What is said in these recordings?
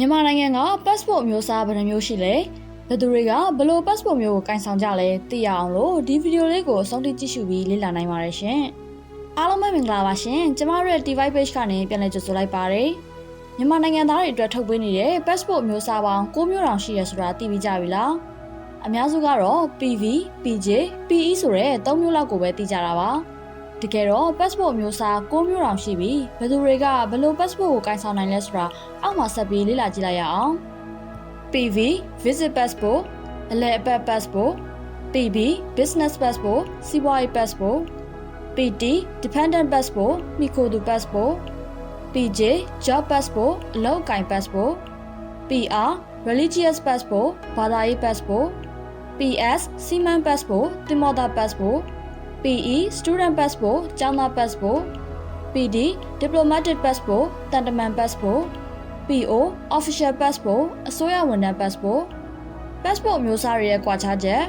မြန်မာနိုင်ငံက passport မျိုးစားဘယ်နှမျိုးရှိလဲဘယ်သူတွေကဘယ်လို passport မျိုးကိုကင်ဆောင်ကြလဲသိရအောင်လို့ဒီဗီဒီယိုလေးကိုအဆုံးထိကြည့်ရှုပြီးလေ့လာနိုင်ပါတယ်ရှင်အားလုံးပဲမင်္ဂလာပါရှင်ကျမတို့ရဲ့ device page ကနေပြန်လည်ကြိုဆိုလိုက်ပါတယ်မြန်မာနိုင်ငံသားတွေအတွက်ထုတ်ပေးနေတဲ့ passport မျိုးစားပေါင်း6မျိုးတောင်ရှိရဆိုတာသိပြီးကြပြီလားအများစုကတော့ PV, PJ, PE ဆိုတဲ့၃မျိုးလောက်ကိုပဲသိကြတာပါ တကယ်တော့ passport မျိုးစား6မျိုးတောင်ရှိပြီးဘယ်သူတွေကဘယ်လို passport ကိုကင်ဆောင်နိုင်လဲဆိုတာအောက်မှာဆက်ပြီးလေ့လာကြည့်လိုက်ရအောင် PV Visit Passport အလဲအပတ် Passport PB Business Passport စီးပွားရေး Passport PT Dependent Passport မိခိုသူ Passport PJ Job Passport အလုပ်အကိုင် Passport PR Religious Passport ဘာသာရေး Passport PS Seaman Passport တင်မော်သား Passport PE Student Passport ကျောင်းသား Passport PD Diplomatic Passport တန်တမန် Passport PO Official Passport အစိုးရဝန်ထမ်း Passport Passport အမျိုးအစားတွေရဲ့ကွာခြားချက်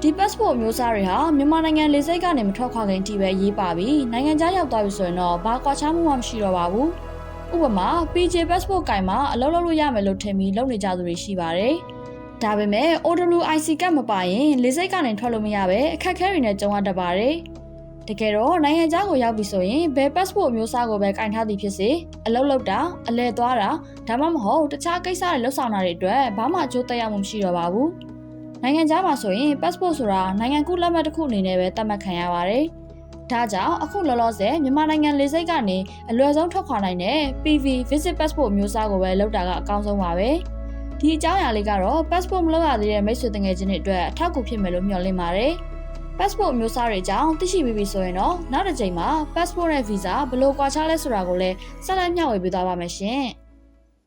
ဒီ passport အမျိုးအစားတွေဟာမြန်မာနိုင်ငံလေဆိပ်ကနေမထွက်ခွာခင်အထိပဲရေးပါပြီးနိုင်ငံခြားရောက်သွားပြီဆိုရင်တော့ဘာကွာခြားမှုမှမရှိတော့ပါဘူးဥပမာ PJ passport ကင်မှာအလုပ်လုပ်လို့ရမယ်လို့ထင်ပြီးလုပ်နေကြသူတွေရှိပါတယ် ဒါပေမဲ့ OWIC ကတ်မပါရင်လေဆိပ်ကနေထွက်လို့မရပဲအခက်အခဲတွေနဲ့ကြုံရတတ်ပါတယ်တကယ်တော့နိုင်ငံခြားကိုရောက်ပြီဆိုရင်ဘယ် passport အမျိုးအစားကိုပဲကင်ထားသည်ဖြစ်စေအလုပ်လုပ်တာအလဲသွားတာဒါမှမဟုတ်တခြားကိစ္စတွေလုပ်ဆောင်တာတွေအတွက်ဘာမှအကျိုးသက်ရောက်မှုမရှိတော့ပါဘူးနိုင်ငံခြားမှာဆိုရင် passport ဆိုတာနိုင်ငံကူးလက်မှတ်တစ်ခုအနေနဲ့ပဲသတ်မှတ်ခံရပါတယ်ဒါကြောင့်အခုလောလောဆယ်မြန်မာနိုင်ငံလေဆိပ်ကနေအလွယ်ဆုံးထွက်ခွာနိုင်တဲ့ PV Visit Passport မျိုးစားကိုပဲလုပ်တာကအကောင်းဆုံးပါပဲ ဒီအကြောင်းအရာလေးကတော့ passport မလုပ်ရသေးတဲ့မိတ်ဆွေတငယ်ချင်းတွေအတွက်အထောက်အကူဖြစ်မယ်လို့မျှော်လင့်ပါတယ် passport အမျိုးအစားတွေအကြောင်းသိရှိပြီးပြီဆိုရင်တော့နောက်တစ်ချိန်မှာ passport နဲ့ visa ဘယ်လိုကွာခြားလဲဆိုတာကိုလည်းဆက်လက်မျှဝေပေးသွားပါမယ်ရှင်။